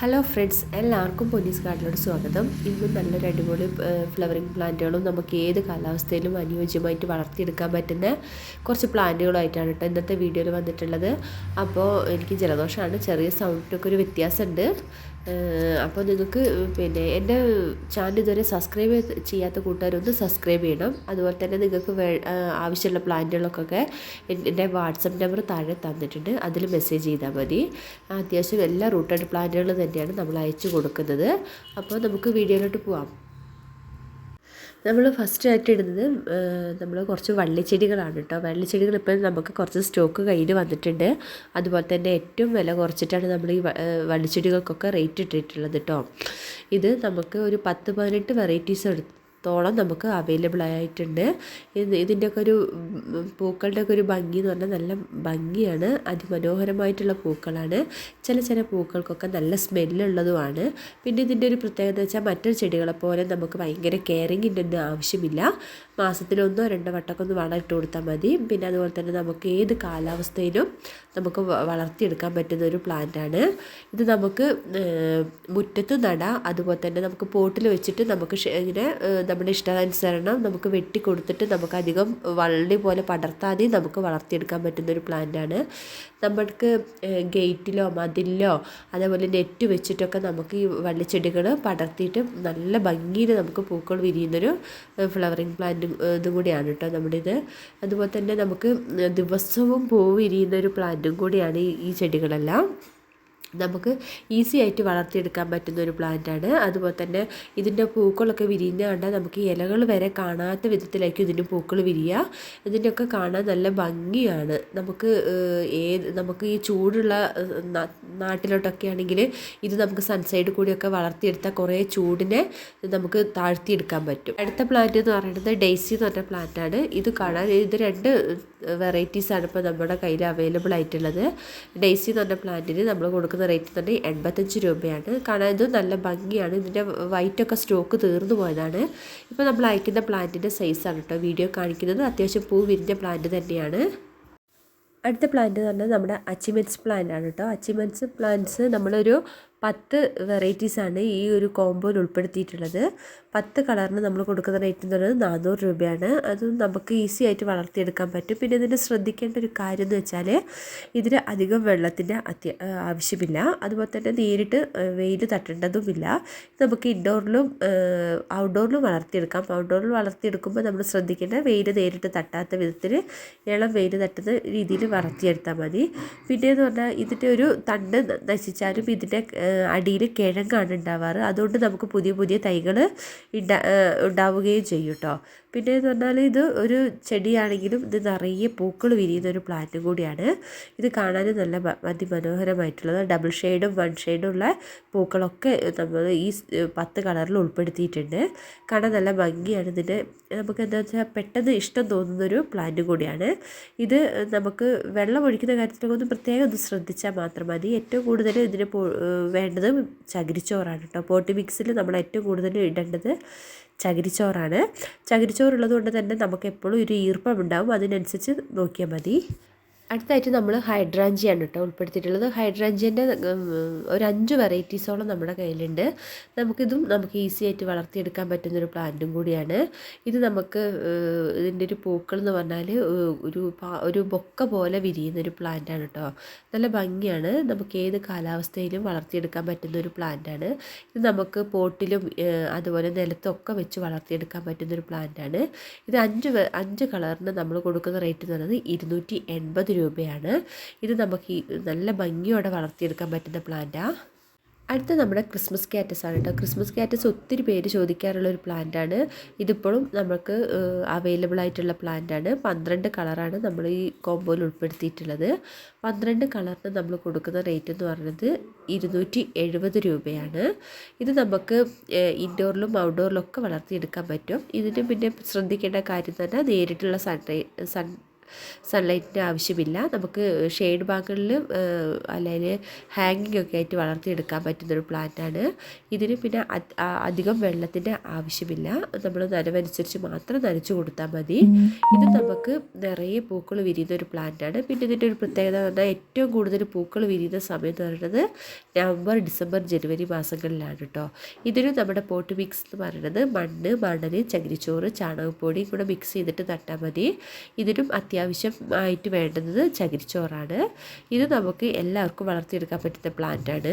Hello friends എല്ലാവർക്കും പൊന്നീസ് കാർഡിലോട് സ്വാഗതം. ഇന്നും നല്ലൊരു അടിപൊളി ഫ്ലവറിങ് പ്ലാന്റുകളും നമുക്ക് ഏത് കാലാവസ്ഥയിലും അനുയോജ്യമായിട്ട് വളർത്തിയെടുക്കാൻ പറ്റുന്ന കുറച്ച് പ്ലാന്റുകളായിട്ടാണ് കേട്ടോ ഇന്നത്തെ വീഡിയോയിൽ വന്നിട്ടുള്ളത്. അപ്പോൾ എനിക്ക് ജലദോഷമാണ് ചെറിയ സൗണ്ടിനൊക്കെ ഒരു വ്യത്യാസമുണ്ട്. അപ്പോൾ നിങ്ങൾക്ക് പിന്നെ എന്റെ ചാനൽ ഇതുവരെ സബ്സ്ക്രൈബ് ചെയ്യാത്ത കൂട്ടുകാരൊന്ന് സബ്സ്ക്രൈബ് ചെയ്യണം. അതുപോലെ തന്നെ നിങ്ങൾക്ക് വേ ആവശ്യമുള്ള പ്ലാന്റുകളൊക്കെ എന്റെ വാട്സപ്പ് നമ്പർ താഴെ തന്നിട്ടുണ്ട്. അതിൽ മെസ്സേജ് ചെയ്താൽ മതി. അത്യാവശ്യം എല്ലാ റൂട്ടഡ് പ്ലാന്റുകൾ തന്നെയാണ് നമ്മൾ അയച്ചു കൊടുക്കുന്നത്. അപ്പോൾ നമുക്ക് വീഡിയോയിലോട്ട് പോവാം. നമ്മൾ ഫസ്റ്റ് ആയിട്ട് ഇടുന്നത് നമ്മൾ കുറച്ച് വള്ളിച്ചെടികളാണ് കേട്ടോ. വള്ളിച്ചെടികൾ ഇപ്പം നമുക്ക് കുറച്ച് സ്റ്റോക്ക് കയ്യിൽ വന്നിട്ടുണ്ട്. അതുപോലെ തന്നെ ഏറ്റവും വില കുറച്ചിട്ടാണ് നമ്മൾ ഈ വള്ളിച്ചെടികൾക്കൊക്കെ റേറ്റ് ഇട്ടിട്ടുള്ളത് കേട്ടോ. ഇത് നമുക്ക് ഒരു പത്ത് പതിനെട്ട് വെറൈറ്റീസ് എടുത്ത് ത്തോളം നമുക്ക് അവൈലബിൾ ആയിട്ടുണ്ട്. ഇത് ഇതിന്റെയൊക്കെ ഒരു പൂക്കളുടെ ഒക്കെ ഒരു ഭംഗി എന്ന് പറഞ്ഞാൽ നല്ല ഭംഗിയാണ്. അതിമനോഹരമായിട്ടുള്ള പൂക്കളാണ്. ചില ചില പൂക്കൾക്കൊക്കെ നല്ല സ്മെല്ലുള്ളതുമാണ് പിന്നെ ഇതിന്റെ ഒരു പ്രത്യേകത എന്ന് വെച്ചാൽ മറ്റൊരു ചെടികളെ പോലെ നമുക്ക് ഭയങ്കര കെയറിങ്ങിന്റെ ഒന്നും ആവശ്യമില്ല. മാസത്തിലൊന്നോ രണ്ടോ വട്ടമൊക്കെ ഒന്ന് വളം ഇട്ട് കൊടുത്താൽ മതി. പിന്നെ അതുപോലെ തന്നെ നമുക്ക് ഏത് കാലാവസ്ഥയിലും നമുക്ക് വളർത്തിയെടുക്കാൻ പറ്റുന്ന ഒരു പ്ലാന്റാണ് ഇത് നമുക്ക് മുറ്റത്ത് നടാം. അതുപോലെ തന്നെ നമുക്ക് പോട്ടിൽ വെച്ചിട്ട് നമുക്ക് ഇങ്ങനെ നമ്മുടെ ഇഷ്ടാനുസരണം നമുക്ക് വെട്ടി കൊടുത്തിട്ട് നമുക്ക് അധികം വള്ളി പോലെ പടർത്താതെ നമുക്ക് വളർത്തിയെടുക്കാൻ പറ്റുന്ന ഒരു പ്ലാന്റാണ് നമ്മൾക്ക് ഗേറ്റിലോ മതിലിലോ അതേപോലെ നെറ്റ് വെച്ചിട്ടൊക്കെ നമുക്ക് ഈ വള്ളിച്ചെടികൾ പടർത്തിയിട്ട് നല്ല ഭംഗിയിൽ നമുക്ക് പൂക്കൾ വിരിയുന്നൊരു ഫ്ലവറിങ് പ്ലാന്റ് ഇതും കൂടിയാണ് കേട്ടോ നമ്മുടെ ഇത് അതുപോലെ തന്നെ നമുക്ക് ദിവസവും പൂ വിരിയുന്ന ഒരു പ്ലാന്റും കൂടിയാണ് ഈ ചെടികളെല്ലാം. നമുക്ക് ഈസി ആയിട്ട് വളർത്തിയെടുക്കാൻ പറ്റുന്ന ഒരു പ്ലാന്റാണ് അതുപോലെ തന്നെ ഇതിന്റെ പൂക്കളൊക്കെ വിരിയുന്ന കണ്ടാൽ നമുക്ക് ഇലകൾ വരെ കാണാത്ത വിധത്തിലായിരിക്കും ഇതിന്റെ പൂക്കൾ വിരിയുക ഇതിന്റെയൊക്കെ കാണാൻ നല്ല ഭംഗിയാണ്. നമുക്ക് ഏത് നമുക്ക് ഈ ചൂടുള്ള നാട്ടിലോട്ടൊക്കെ ആണെങ്കിൽ ഇത് നമുക്ക് സൺസൈഡ് കൂടിയൊക്കെ വളർത്തിയെടുത്താൽ കുറേ ചൂടിനെ നമുക്ക് താഴ്ത്തിയെടുക്കാൻ പറ്റും. അടുത്ത പ്ലാന്റ് എന്ന് പറയുന്നത് ഡെയ്സി എന്ന് പറഞ്ഞ പ്ലാന്റാണ് ഇത് കാണാൻ ഇത് രണ്ട് വെറൈറ്റീസാണ് ഇപ്പോൾ നമ്മുടെ കയ്യിൽ അവൈലബിൾ ആയിട്ടുള്ളത്. ഡെയ്സി എന്ന് പറഞ്ഞ പ്ലാന്റിന് നമ്മൾ കൊടുക്കുന്ന റേറ്റ് തന്നെ എൺപത്തഞ്ച് രൂപയാണ്. കാണാൻ ഇത് നല്ല ഭംഗിയാണ്. ഇതിന്റെ വൈറ്റൊക്കെ സ്റ്റോക്ക് തീർന്നു പോയതാണ്. ഇപ്പോൾ നമ്മൾ അയക്കുന്ന പ്ലാന്റിന്റെ സൈസാണ് കേട്ടോ വീഡിയോ കാണിക്കുന്നത്. അത്യാവശ്യം പൂ വിരിഞ്ഞ പ്ലാന്റ് തന്നെയാണ്. അടുത്ത പ്ലാന്റ് എന്ന് പറഞ്ഞാൽ നമ്മുടെ അച്ചിമെൻസ് പ്ലാന്റ് ആണ് കേട്ടോ അച്ചിമെൻസ് പ്ലാന്റ്സ് നമ്മളൊരു പത്ത് വെറൈറ്റീസാണ് ഈ ഒരു കോമ്പോയിൽ ഉൾപ്പെടുത്തിയിട്ടുള്ളത്. പത്ത് കളറിന് നമ്മൾ കൊടുക്കുന്ന റേറ്റ് എന്ന് പറയുന്നത് നാനൂറ് രൂപയാണ്. അത് നമുക്ക് ഈസി ആയിട്ട് വളർത്തിയെടുക്കാൻ പറ്റും. പിന്നെ ഇതിന് ശ്രദ്ധിക്കേണ്ട ഒരു കാര്യം എന്ന് വെച്ചാൽ ഇതിന് അധികം വെള്ളത്തിന്റെ അത്യ ആവശ്യമില്ല. അതുപോലെ തന്നെ നേരിട്ട് വെയിൽ തട്ടേണ്ടതുമില്ല. നമുക്ക് ഇൻഡോറിലും ഔട്ട്ഡോറിലും വളർത്തിയെടുക്കാം. ഔട്ട്ഡോറിൽ വളർത്തിയെടുക്കുമ്പോൾ നമ്മൾ ശ്രദ്ധിക്കേണ്ട വെയിൽ നേരിട്ട് തട്ടാത്ത വിധത്തിൽ ഇളം വെയിൽ തട്ടുന്ന രീതിയിൽ വളർത്തിയെടുത്താൽ മതി. പിന്നെയെന്ന് പറഞ്ഞാൽ ഇതിന്റെ ഒരു തണ്ട് നശിച്ചാലും ഇതിന്റെ അടിയിൽ കിഴങ്ങാണ് ഉണ്ടാവാറ്. അതുകൊണ്ട് നമുക്ക് പുതിയ പുതിയ തൈകൾ ഉണ്ടാ ഉണ്ടാവുകയും ചെയ്യും കേട്ടോ. പിന്നെ എന്ന് പറഞ്ഞാൽ ഇത് ഒരു ചെടിയാണെങ്കിലും ഇത് നിറയെ പൂക്കൾ വിരിയുന്ന ഒരു പ്ലാന്റും കൂടിയാണ്. ഇത് കാണാൻ നല്ല അതിമനോഹരമായിട്ടുള്ളത്. ഡബിൾ ഷെയ്ഡും വൺ ഷെയ്ഡും ഉള്ള പൂക്കളൊക്കെ നമ്മൾ ഈ പത്ത് കളറിൽ ഉൾപ്പെടുത്തിയിട്ടുണ്ട്. കാണാൻ നല്ല ഭംഗിയാണ്. ഇതിന്റെ നമുക്ക് എന്താ വെച്ചാൽ പെട്ടെന്ന് ഇഷ്ടം തോന്നുന്നൊരു പ്ലാന്റ് കൂടിയാണ്. ഇത് നമുക്ക് വെള്ളം ഒഴിക്കുന്ന കാര്യത്തിലൊക്കെ ഒന്ന് പ്രത്യേകം ഒന്ന് ശ്രദ്ധിച്ചാൽ മാത്രം മതി. ഏറ്റവും കൂടുതൽ ഇതിന് വേണ്ടത് ചകിരിച്ചോറാണ് കേട്ടോ. പോട്ടി മിക്സിൽ നമ്മൾ ഏറ്റവും കൂടുതൽ ഇടേണ്ടത് ചകിരിച്ചോറാണ്. ചകിരിച്ചോറുള്ളത് കൊണ്ട് തന്നെ നമുക്ക് എപ്പോഴും ഒരു ഈർപ്പം ഉണ്ടാവും. അതിനനുസരിച്ച് നോക്കിയാൽ മതി. അടുത്തായിട്ട് നമ്മൾ ഹൈഡ്രാഞ്ചിയാണ് കേട്ടോ ഉൾപ്പെടുത്തിയിട്ടുള്ളത്. ഹൈഡ്രാഞ്ചിന്റെ ഒരു അഞ്ച് വെറൈറ്റീസോളം നമ്മുടെ കയ്യിലുണ്ട്. നമുക്കിതും നമുക്ക് ഈസി ആയിട്ട് വളർത്തിയെടുക്കാൻ പറ്റുന്നൊരു പ്ലാന്റും കൂടിയാണ്. ഇത് നമുക്ക് ഇതിന്റെ ഒരു പൂക്കൾ എന്ന് പറഞ്ഞാൽ ഒരു ഒരു ബൊക്ക പോലെ വിരിയുന്ന ഒരു പ്ലാന്റാണ് കേട്ടോ. നല്ല ഭംഗിയാണ്. നമുക്ക് ഏത് കാലാവസ്ഥയിലും വളർത്തിയെടുക്കാൻ പറ്റുന്ന ഒരു പ്ലാന്റാണ്. ഇത് നമുക്ക് പോട്ടിലും അതുപോലെ നിലത്തൊക്കെ വെച്ച് വളർത്തിയെടുക്കാൻ പറ്റുന്നൊരു പ്ലാന്റാണ്. ഇത് അഞ്ച് അഞ്ച് കളറിന് നമ്മൾ കൊടുക്കുന്ന റേറ്റ് എന്ന് പറയുന്നത് ഇരുന്നൂറ്റി എൺപത് രൂപയാണ്. ഇത് നമുക്ക് നല്ല ഭംഗിയോടെ വളർത്തിയെടുക്കാൻ പറ്റുന്ന പ്ലാന്റാണ് അടുത്ത നമ്മുടെ ക്രിസ്മസ് കാറ്റസ് ആണ് കേട്ടോ. ക്രിസ്മസ് കാറ്റസ് ഒത്തിരി പേര് ചോദിക്കാറുള്ള ഒരു പ്ലാന്റാണ്. ഇതിപ്പോഴും നമുക്ക് അവൈലബിൾ ആയിട്ടുള്ള പ്ലാന്റാണ്. പന്ത്രണ്ട് കളറാണ് നമ്മൾ ഈ കോമ്പോയിൽ ഉൾപ്പെടുത്തിയിട്ടുള്ളത്. പന്ത്രണ്ട് കളറിന് നമ്മൾ കൊടുക്കുന്ന റേറ്റ് എന്ന് പറയുന്നത് ഇരുന്നൂറ്റി എഴുപത് രൂപയാണ്. ഇത് നമുക്ക് ഇൻഡോറിലും ഔട്ട്ഡോറിലും ഒക്കെ വളർത്തിയെടുക്കാൻ പറ്റും. ഇതിന് പിന്നെ ശ്രദ്ധിക്കേണ്ട കാര്യം തന്നെ നേരിട്ടുള്ള സൺ സൺലൈറ്റിന്റെ ആവശ്യമില്ല. നമുക്ക് ഷെയ്ഡ് ഭാഗങ്ങളിൽ അല്ലെങ്കിൽ ഹാങ്ങിങ് ഒക്കെ ആയിട്ട് വളർത്തിയെടുക്കാൻ പറ്റുന്നൊരു പ്ലാന്റാണ് ഇതിന് പിന്നെ അധികം വെള്ളത്തിന്റെ ആവശ്യമില്ല. നമ്മൾ നനവനുസരിച്ച് മാത്രം നനച്ചു കൊടുത്താൽ മതി. ഇത് നമുക്ക് നിറയെ പൂക്കൾ വിരിയുന്ന ഒരു പ്ലാന്റാണ് പിന്നെ ഇതിന്റെ ഒരു പ്രത്യേകത എന്ന് പറഞ്ഞാൽ ഏറ്റവും കൂടുതൽ പൂക്കൾ വിരിയുന്ന സമയം എന്ന് പറയുന്നത് നവംബർ ഡിസംബർ ജനുവരി മാസങ്ങളിലാണ് കേട്ടോ ഇതിന് നമ്മുടെ പോട്ട് മിക്സ് എന്ന് പറയുന്നത് മണ്ണ് മണൽ ചകിരിച്ചോറ് ചാണകപ്പൊടി കൂടെ മിക്സ് ചെയ്തിട്ട് നട്ടാൽ മതി. ഇതിനും അത്യാവശ്യമായിട്ട് വേണ്ടുന്നത് ചകിരിച്ചോറാണ്. ഇത് നമുക്ക് എല്ലാവർക്കും വളർത്തിയെടുക്കാൻ പറ്റുന്ന പ്ലാന്റാണ്.